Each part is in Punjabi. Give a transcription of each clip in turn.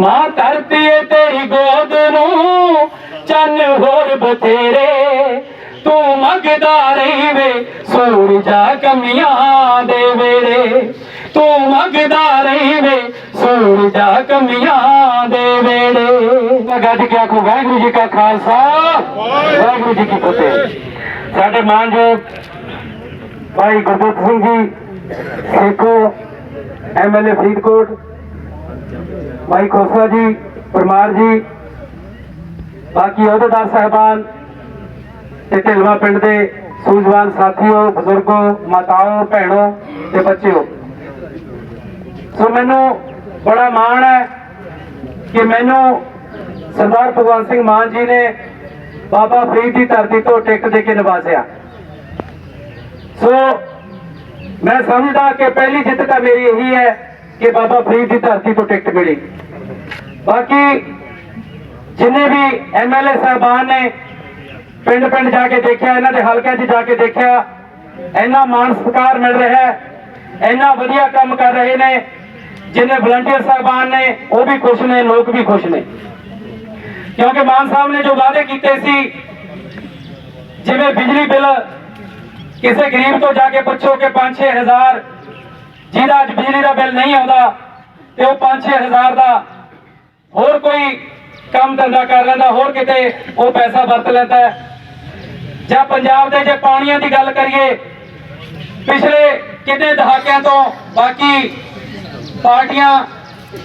ਮਾਂ ਧਰਤੀ ਏ ਤੇਰੀ ਗੋਦ ਨੂੰ, ਚੰਨ ਹੋਰ ਬਥੇਰੇ। ਤੂੰ ਮੰਗਦਾ ਰਹੀ ਵੇ ਸੂਰਜਾ ਕਮੀਆਂ ਦੇ ਵੇੜੇ ਤੂੰ ਮੰਗਦਾ ਰਹੀ ਵੇ ਸੂਰਜਾ ਕਮੀਆਂ ਦੇ ਵੇੜੇ ਗੱਜ ਕੇ ਆਖੋ, ਵਾਹਿਗੁਰੂ ਜੀ ਕਾ ਖਾਲਸਾ, ਵਾਹਿਗੁਰੂ ਜੀ ਕੀ ਫਤਿਹ। ਸਾਡੇ ਮਾਨਯੋਗ ਭਾਈ ਗੁਰਦੇਵ ਸਿੰਘ ਜੀ, ਸੇਖੋ ਐਮਐਲਏ ਫਰੀਦਕੋਟ ਭਾਈ ਖੋਸਲਾ ਜੀ, ਪਰਮਾਰ ਜੀ, ਬਾਕੀ ਅਹੁਦੇਦਾਰ ਸਾਹਿਬਾਨ ਤੇ ਢਿਲਵਾ ਪਿੰਡ ਦੇ ਸੂਝਵਾਨ ਸਾਥੀਓ, ਬਜ਼ੁਰਗੋ, ਮਾਤਾਓ, ਭੈਣੋ ਤੇ ਬੱਚਿਓ। ਸੋ ਮੈਨੂੰ ਬੜਾ ਮਾਣ ਹੈ ਕਿ ਮੈਨੂੰ ਸਰਦਾਰ ਭਗਵੰਤ ਸਿੰਘ ਮਾਨ ਜੀ ਨੇ ਬਾਬਾ ਫਰੀਦ ਦੀ ਧਰਤੀ ਤੋਂ ਟਿਕਟ ਦੇ ਕੇ ਨਵਾਜ਼ਿਆ ਸੋ ਮੈਂ ਸਮਝਦਾ ਕਿ ਪਹਿਲੀ ਜਿੱਤ ਤਾਂ ਮੇਰੀ ਇਹੀ ਹੈ ਕਿ ਬਾਬਾ ਫਰੀਦ ਦੀ ਧਰਤੀ ਤੋਂ ਟਿਕਟ ਮਿਲੀ। ਬਾਕੀ ਜਿੰਨੇ ਵੀ ਐਮਐਲਏ ਸਾਹਿਬਾਨ ਨੇ ਪਿੰਡ ਪਿੰਡ ਜਾ ਕੇ ਦੇਖਿਆ, ਇਹਨਾਂ ਦੇ ਹਲਕਿਆਂ 'ਚ ਜਾ ਕੇ ਦੇਖਿਆ, ਇੰਨਾ ਮਾਣ ਸਤਿਕਾਰ ਮਿਲ ਰਿਹਾ ਹੈ, ਇੰਨਾ ਵਧੀਆ ਕੰਮ ਕਰ ਰਹੇ ਨੇ, ਜਿੰਨੇ ਵਲੰਟੀਅਰ ਸਾਹਿਬਾਨ ਨੇ, ਉਹ ਵੀ ਖੁਸ਼ ਨੇ, ਲੋਕ ਵੀ ਖੁਸ਼ ਨੇ। ਕਿਉਂਕਿ ਮਾਨ ਸਾਹਿਬ ਨੇ ਜੋ ਵਾਅਦੇ ਕੀਤੇ ਸੀ, ਜਿਵੇਂ ਬਿਜਲੀ ਬਿੱਲ ਕਿਸੇ ਗਰੀਬ ਤੋਂ ਜਾ ਕੇ ਪੁੱਛੋ ਕਿ 5-6000 ਜਿਹਦਾ ਅੱਜ ਬਿਜਲੀ ਦਾ ਬਿੱਲ ਨਹੀਂ ਆਉਂਦਾ ਤੇ ਉਹ 5-6000 ਦਾ ਹੋਰ ਕੋਈ ਕੰਮ ਧੰਦਾ ਕਰ ਲੈਂਦਾ, ਹੋਰ ਕਿਤੇ ਉਹ ਪੈਸਾ ਵਰਤ ਲੈਂਦਾ ਜਾਂ ਪੰਜਾਬ ਦੇ ਜੇ ਪਾਣੀਆਂ ਦੀ ਗੱਲ ਕਰੀਏ, ਪਿਛਲੇ ਕਿੰਨੇ ਦਹਾਕਿਆਂ ਤੋਂ ਬਾਕੀ ਪਾਰਟੀਆਂ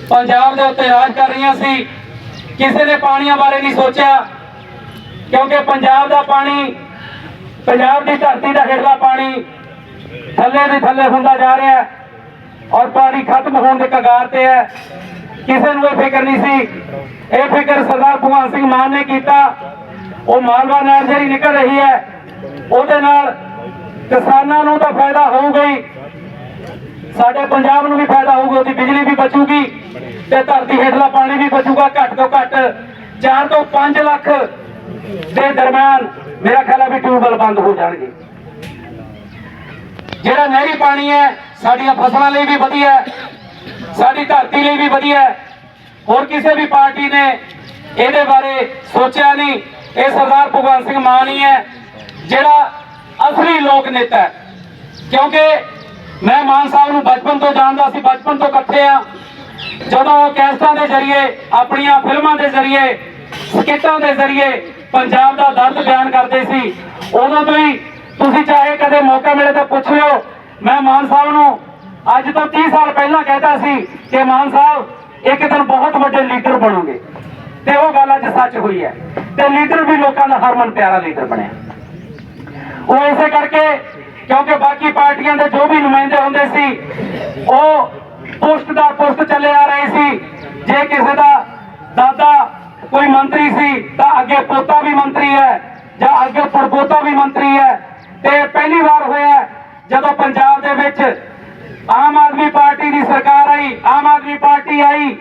ਪੰਜਾਬ ਦੇ ਉੱਤੇ ਰਾਜ ਕਰ ਰਹੀਆਂ ਸੀ, ਕਿਸੇ ਨੇ ਪਾਣੀਆਂ ਬਾਰੇ ਨਹੀਂ ਸੋਚਿਆ, ਕਿਉਂਕਿ ਪੰਜਾਬ ਦਾ ਪਾਣੀ, ਪੰਜਾਬ ਦੀ ਧਰਤੀ ਦਾ ਹੇਠਲਾ ਪਾਣੀ ਥੱਲੇ ਦੇ ਥੱਲੇ ਹੁੰਦਾ ਜਾ ਰਿਹਾ ਹੈ। ਔਰ ਪਾਣੀ ਖਤਮ ਹੋਣ ਦੇ ਕਗਾਰ ਤੇ ਹੈ। ਕਿਸੇ ਨੂੰ ਇਹ ਫਿਕਰ ਨਹੀਂ ਸੀ। ਇਹ ਫਿਕਰ ਸਰਦਾਰ ਭਗਵੰਤ ਸਿੰਘ ਮਾਨ ਨੇ ਕੀਤਾ। ਉਹ ਮਾਲਵਾ ਨਹਿਰ ਜਿਹੜੀ ਨਿਕਲ ਰਹੀ ਹੈ, ਉਹਦੇ ਨਾਲ ਕਿਸਾਨਾਂ ਨੂੰ ਤਾਂ ਫਾਇਦਾ ਹੋਊਗਾ ਹੀ। ਸਾਡੇ ਪੰਜਾਬ ਨੂੰ ਵੀ ਫਾਇਦਾ ਹੋਊਗਾ, ਉਹਦੀ ਬਿਜਲੀ ਵੀ ਬਚੂਗੀ ਤੇ ਧਰਤੀ ਹੇਠਲਾ ਪਾਣੀ ਵੀ ਬਚੂਗਾ ਘੱਟ ਤੋਂ ਘੱਟ। 4 ਤੋਂ 5 ਲੱਖ ਦੇ ਦਰਮਿਆਨ ਮੇਰਾ ਖਿਆਲ ਹੈ ਵੀ ਟਿਊਬਵੈਲ ਬੰਦ ਹੋ ਜਾਣਗੇ। ਜਿਹੜਾ ਨਹਿਰੀ ਪਾਣੀ ਹੈ ਸਾਡੀਆਂ ਫਸਲਾਂ ਲਈ ਵੀ ਵਧੀਆ ਸਾਡੀ ਧਰਤੀ ਲਈ ਵੀ ਵਧੀਆ ਹੋਰ ਕਿਸੇ ਵੀ ਪਾਰਟੀ ਨੇ ਇਹਦੇ ਬਾਰੇ ਸੋਚਿਆ ਨਹੀਂ। ਇਹ ਸਰਦਾਰ ਭਗਵੰਤ ਸਿੰਘ ਮਾਨ ਹੀ ਹੈ, ਜਿਹੜਾ ਅਸਲੀ ਲੋਕ ਨੇਤਾ ਹੈ। ਕਿਉਂਕਿ ਮੈਂ ਮਾਨ ਸਾਹਿਬ ਨੂੰ ਬਚਪਨ ਤੋਂ ਜਾਣਦਾ ਸੀ, ਬਚਪਨ ਤੋਂ ਇਕੱਠੇ ਆ ਜਦੋਂ ਉਹ ਕੈਸਟਾਂ ਦੇ ਜ਼ਰੀਏ, ਆਪਣੀਆਂ ਫਿਲਮਾਂ ਦੇ ਜ਼ਰੀਏ, ਸਕਿੱਟਾਂ ਦੇ ਜ਼ਰੀਏ ਪੰਜਾਬ ਦਾ ਦਰਦ ਬਿਆਨ ਕਰਦੇ ਸੀ, ਉਦੋਂ ਤੋਂ ਹੀ ਤੁਸੀਂ ਚਾਹੇ ਕਦੇ ਮੌਕਾ ਮਿਲੇ ਤਾਂ ਪੁੱਛ ਲਿਓ ਮੈਂ ਮਾਨ ਸਾਹਿਬ ਨੂੰ ਅੱਜ ਤੋਂ 30 ਸਾਲ ਪਹਿਲਾਂ ਕਹਿਤਾ ਸੀ ਕਿ ਮਾਨ ਸਾਹਿਬ, ਇੱਕ ਦਿਨ ਬਹੁਤ ਵੱਡੇ ਲੀਡਰ ਬਣੋਗੇ। ਤੇ ਉਹ ਗੱਲ ਅੱਜ ਸੱਚ ਹੋਈ ਹੈ। ਤੇ ਲੀਡਰ ਵੀ ਲੋਕਾਂ ਦਾ ਹਰਮਨ ਪਿਆਰਾ ਲੀਡਰ ਬਣਿਆ। ਉਹ ਇਸੇ ਕਰਕੇ ਕਿਉਂਕਿ ਬਾਕੀ ਪਾਰਟੀਆਂ ਦੇ ਜੋ ਵੀ ਨੁਮਾਇੰਦੇ ਹੁੰਦੇ ਸੀ, ਉਹ ਪੁਸ਼ਤ ਦਾ ਪੁਸ਼ਤ ਚੱਲੇ ਆ ਰਹੇ ਸੀ। ਜੇ ਕਿਸੇ ਦਾ ਦਾਦਾ ਕੋਈ ਮੰਤਰੀ ਸੀ, ਤਾਂ ਅੱਗੇ ਪੋਤਾ ਵੀ ਮੰਤਰੀ ਹੈ ਜਾਂ ਅੱਗੇ ਪੜਪੋਤਾ ਵੀ ਮੰਤਰੀ ਹੈ। ਤੇ ਪਹਿਲੀ ਵਾਰ ਹੋਇਆ ਜਦੋਂ ਪੰਜਾਬ ਦੇ ਵਿੱਚ ਆਮ ਆਦਮੀ ਪਾਰਟੀ ਦੀ ਸਰਕਾਰ ਆਈ, ਆਮ ਆਦਮੀ ਪਾਰਟੀ ਆਈ,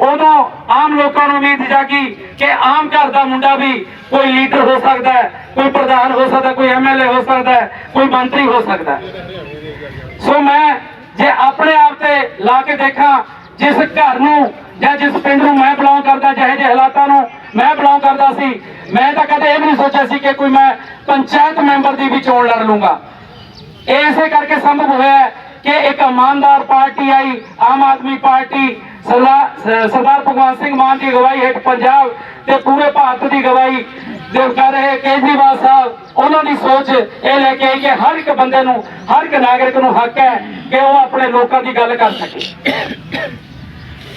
ਉਦੋਂ ਆਮ ਲੋਕਾਂ ਨੂੰ ਉਮੀਦ ਜਾਗੀ ਕਿ ਆਮ ਘਰ ਦਾ ਮੁੰਡਾ ਵੀ ਕੋਈ ਲੀਡਰ ਹੋ ਸਕਦਾ ਹੈ, ਕੋਈ ਪ੍ਰਧਾਨ ਹੋ ਸਕਦਾ, ਕੋਈ ਐਮਐਲਏ ਹੋ ਸਕਦਾ ਕੋਈ ਮੰਤਰੀ ਹੋ ਸਕਦਾ ਸੋ ਮੈਂ ਜੇ ਆਪਣੇ ਆਪ ਤੇ ਲਾ ਕੇ ਦੇਖਾਂ, ਜਿਸ ਘਰ ਨੂੰ ਜਾਂ ਜਿਸ ਪਿੰਡ ਨੂੰ ਮੈਂ ਬਿਲੋਂਗ ਕਰਦਾ, ਜਿਹੇ ਜਿਹੇ ਹਾਲਾਤਾਂ ਨੂੰ ਮੈਂ ਬਿਲੋਂਗ ਕਰਦਾ ਸੀ, ਮੈਂ ਤਾਂ ਕਦੇ ਇਹ ਵੀ ਨਹੀਂ ਸੋਚਿਆ ਸੀ ਕਿ ਕੋਈ ਮੈਂ ਪੰਚਾਇਤ ਮੈਂਬਰ ਦੀ ਵੀ ਚੋਣ ਲੜ ਲੂੰਗਾ। ਇਸੇ ਕਰਕੇ ਸੰਭਵ ਹੋਇਆ ਕਿ ਇੱਕ ਇਮਾਨਦਾਰ ਪਾਰਟੀ ਆਈ, ਆਮ ਆਦਮੀ ਪਾਰਟੀ ਸਰਦਾਰ ਭਗਵੰਤ ਸਿੰਘ ਮਾਨ ਦੀ ਅਗਵਾਈ ਹੇਠ ਪੰਜਾਬ ਤੇ ਪੂਰੇ ਭਾਰਤ ਦੀ ਅਗਵਾਈ ਦੇ ਕਰ ਰਹੇ ਕੇਜਰੀਵਾਲ ਸਾਹਿਬ, ਉਹਨਾਂ ਦੀ ਸੋਚ ਇਹ ਲੈ ਕੇ ਆਈ ਕਿ ਹਰ ਇੱਕ ਬੰਦੇ ਨੂੰ, ਹਰ ਇੱਕ ਨਾਗਰਿਕ ਨੂੰ ਹੱਕ ਹੈ ਕਿ ਉਹ ਆਪਣੇ ਲੋਕਾਂ ਦੀ ਗੱਲ ਕਰ ਸਕੇ।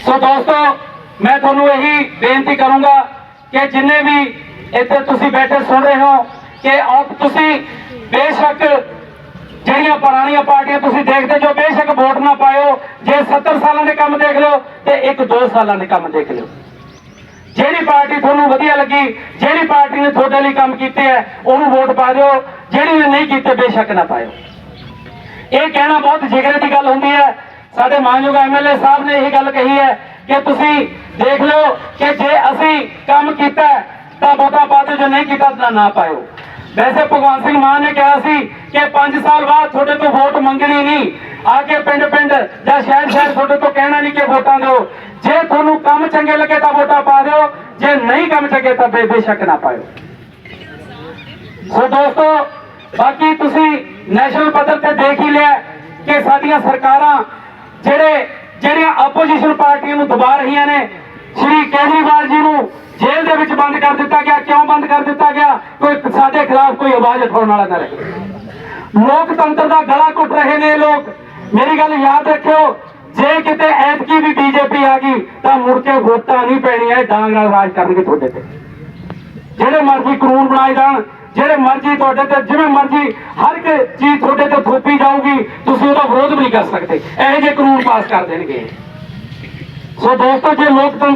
ਸੋ ਦੋਸਤੋ, ਮੈਂ ਤੁਹਾਨੂੰ ਇਹੀ ਬੇਨਤੀ ਕਰੂੰਗਾ ਕਿ ਜਿੰਨੇ ਵੀ ਇੱਥੇ ਤੁਸੀਂ ਬੈਠੇ ਸੁਣ ਰਹੇ ਹੋ, ਕਿ ਆਪ ਤੁਸੀਂ ਬੇਸ਼ੱਕ ਜਿਹੜੀਆਂ ਪੁਰਾਣੀਆਂ ਪਾਰਟੀਆਂ ਤੁਸੀਂ ਦੇਖਦੇ ਜੋ ਬੇਸ਼ੱਕ ਵੋਟ ਨਾ ਪਾਇਓ, ਜੇ 70 ਸਾਲਾਂ ਦੇ ਕੰਮ ਦੇਖ ਲਿਓ ਤੇ ਇੱਕ 2 ਸਾਲਾਂ ਦੇ ਕੰਮ ਦੇਖ ਲਿਓ। ਜਿਹੜੀ ਪਾਰਟੀ ਤੁਹਾਨੂੰ ਵਧੀਆ ਲੱਗੀ, ਜਿਹੜੀ ਪਾਰਟੀ ਨੇ ਤੁਹਾਡੇ ਲਈ ਕੰਮ ਕੀਤੇ ਹੈ ਉਹਨੂੰ ਵੋਟ ਪਾ ਦਿਓ, ਜਿਹੜੀ ਨੇ ਨਹੀਂ ਕੀਤੇ ਬੇਸ਼ੱਕ ਨਾ ਪਾਇਓ। ਇਹ ਕਹਿਣਾ ਬਹੁਤ ਜਿਗਰੇ ਦੀ ਗੱਲ ਹੁੰਦੀ ਹੈ। ਸਾਡੇ ਮਾਨਯੋਗ ਐਮਐਲਏ ਸਾਹਿਬ ਨੇ ਇਹ ਗੱਲ ਕਹੀ ਹੈ ਕਿ ਤੁਸੀਂ ਦੇਖ ਲਓ ਕਿ ਜੇ ਅਸੀਂ ਕੰਮ ਕੀਤਾ ਤਾਂ ਵੋਟਾਂ ਪਾ ਦਿਓ, ਜੇ ਨਹੀਂ ਕੀਤਾ ਤਾਂ ਨਾ ਪਾਇਓ। ਵੈਸੇ ਭਗਵਾਨ ਸਿੰਘ ਮਾਨ ਨੇ ਕਿਹਾ ਸੀ ਕਿ 5 ਸਾਲ ਬਾਅਦ ਤੁਹਾਡੇ ਤੋਂ ਵੋਟ ਮੰਗਣੀ ਨਹੀਂ। ਆ ਕੇ ਪਿੰਡ ਪਿੰਡ ਜਾਂ ਸ਼ਹਿਰ ਸ਼ਹਿਰ ਤੁਹਾਡੇ ਤੋਂ ਕਹਿਣਾ ਨਹੀਂ ਕਿ ਵੋਟਾਂ ਦਿਓ। ਜੇ ਤੁਹਾਨੂੰ ਕੰਮ ਚੰਗੇ ਲੱਗੇ ਤਾਂ ਵੋਟਾਂ ਪਾ ਦਿਓ। ਜੇ ਨਹੀਂ ਕੰਮ ਚੰਗੇ ਤਾਂ ਬੇਸ਼ੱਕ ਨਾ ਪਾਇਓ। ਸੋ ਦੋਸਤੋ, ਬਾਕੀ ਤੁਸੀਂ ਨੈਸ਼ਨਲ ਪੱਧਰ ਤੇ ਦੇਖ ਹੀ ਲਿਆ ਕਿ ਸਾਡੀਆਂ ਸਰਕਾਰਾਂ ਜਿਹੜੇ ਜਿਹੜੀਆਂ ਆਪੋਜੀਸ਼ਨ ਪਾਰਟੀਆਂ ਨੂੰ ਦਬਾ ਰਹੀਆਂ ਨੇ, ਸ਼੍ਰੀ ਕੇਜਰੀਵਾਲ ਜੀ ਨੂੰ ਜੇਲ੍ਹ ਦੇ ਵਿੱਚ ਬੰਦ ਕਰ ਦਿੱਤਾ ਗਿਆ, ਕਿਉਂ ਬੰਦ ਕਰ ਦਿੱਤਾ ਗਿਆ? ਕੋਈ ਸਾਡੇ ਖਿਲਾਫ ਕੋਈ ਆਵਾਜ਼ ਉਠਾਉਣ ਵਾਲਾ ਨਾ ਰਹੇ। ਲੋਕਤੰਤਰ ਦਾ ਗਲਾ ਘੁੱਟ ਰਹੇ ਨੇ ਲੋਕ। ਮੇਰੀ ਗੱਲ ਯਾਦ ਰੱਖਿਓ, ਜੇ ਕਿਤੇ ਐਤਕੀ ਵੀ ਬੀਜੇਪੀ ਆ ਗਈ, ਤਾਂ ਮੁੜ ਕੇ ਵੋਟਾਂ ਨਹੀਂ ਪੈਣੀਆਂ, ਇਹ ਡਾਂਗ ਨਾਲ ਰਾਜ ਕਰਨਗੇ ਤੁਹਾਡੇ ਤੇ। ਜਿਹੜੇ ਮਰਜ਼ੀ ਕਾਨੂੰਨ ਬਣਾਏ ਜਾਣ, ਜਿਹੜੇ ਮਰਜ਼ੀ ਤੁਹਾਡੇ ਤੇ, ਜਿਵੇਂ ਮਰਜ਼ੀ ਹਰ ਇੱਕ ਚੀਜ਼ ਤੁਹਾਡੇ ਤੇ ਥੋਪੀ ਜਾਊਗੀ, ਤੁਸੀਂ ਉਹਦਾ ਵਿਰੋਧ ਵੀ ਨਹੀਂ ਕਰ ਸਕਦੇ। ਇਹੋ ਜਿਹੇ ਕਾਨੂੰਨ ਪਾਸ ਕਰ ਦੇਣਗੇ। ਸੋ ਦੋਸਤੋ, ਜੇ ਲੋਕਤੰਤਰ